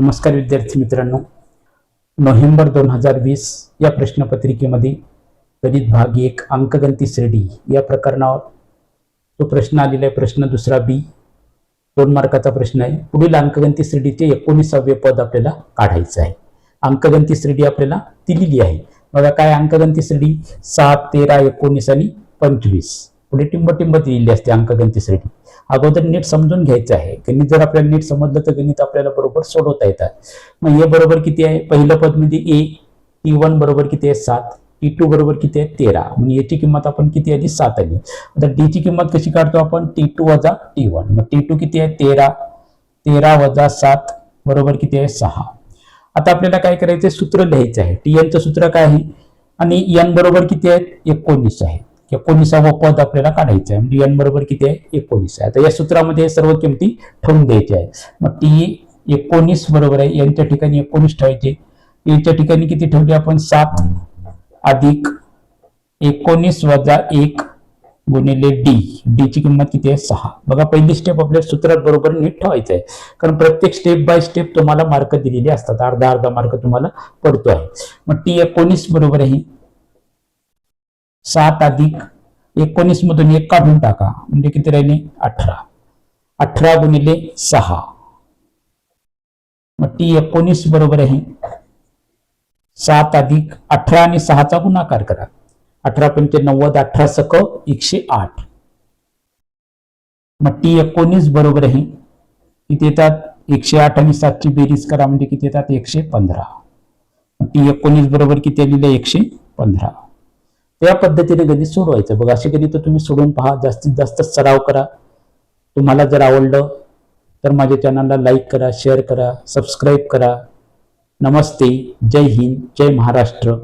नमस्कार विद्यार्थी मित्रांनो. नोव्हेंबर दोन हजार वीस या प्रश्नपत्रिकेमध्ये गणित भाग एक अंकगणिती श्रेणी या प्रकरणावर तो प्रश्न आलेला आहे. प्रश्न दुसरा बी. दोन मार्काचा प्रश्न आहे. पुढील अंकगणिती श्रेणीचे एकोणीसावे पद आपल्याला काढायचं आहे. अंकगणिती श्रेणी आपल्याला दिलेली आहे. बघा काय अंकगणिती श्रेणी सात तेरा एकोणीस आणि पंचवीस. पुढे टिंब टिंब दिलेली असते अंकगणिती श्रेणी अगोदर नीट समजून घ्यायचं आहे. गणित जर आपल्याला नीट समजलं तर गणित आपल्याला बरोबर सोडवता येतात. मग हे बरोबर किती आहे? पहिलं पद म्हणजे ए. E टी वन बरोबर किती आहे? सात. E टी टू बरोबर किती आहे? तेरा. म्हणजे याची किंमत आपण किती आली सात आली. आता डी ची किंमत कशी काढतो आपण? टी टू वजा टी वन मग टी टू किती आहे? तेरा. तेरा वजा सात बरोबर किती आहे? सहा. आता आपल्याला काय करायचं सूत्र लिहायचं आहे. टी एनचं सूत्र काय आहे? आणि एन बरोबर किती आहे? एकोणीस आहे. एकोणीसावं पद आपल्याला काढायचं आहे डी एन बरोबर किती आहे? एकोणीस आहे. आता या सूत्रामध्ये सर्व किमती ठेवून द्यायच्या आहेत मग टी एकोणीस बरोबर आहे. यांच्या ठिकाणी एकोणीस ठेवायचे. याच्या ठिकाणी किती ठेवली आपण? सात अधिक एकोणीस वजा एक गुणिले डी. डीची किंमत किती आहे? सहा. बघा पहिली स्टेप आपल्या सूत्रात बरोबर नीट ठेवायचं आहे. कारण प्रत्येक स्टेप बाय स्टेप तुम्हाला मार्क दिलेले असतात. अर्धा अर्धा मार्क तुम्हाला पडतो आहे मग टी एकोणीस बरोबर आहे. सात अधिक एकोणीस मधून एक काढून टाका. म्हणजे किती राहिले? अठरा. अठरा गुणिले सहा. मग टी एकोणीस बरोबर आहे. सात अधिक अठरा आणि सहाचा गुणाकार करा. अठरा पंचे नव्वद अठरा सक एकशे आठ. मग टी एकोणीस बरोबर आहे. किती येतात? एकशे आठ आणि सातची बेरीज करा. म्हणजे किती येतात? एकशे पंधरा. टी एकोणीस बरोबर किती आलेलं आहे? एकशे पंधरा. त्या पद्धतीने गणित सोडवायचं? बघा असे गणित तुम्ही सोडून पहा जास्तीत जास्त सराव करा. तुम्हाला जर आवडलं तर माझ्या चॅनलला लाईक करा शेअर करा सबस्क्राईब करा. नमस्ते जय हिंद जय महाराष्ट्र.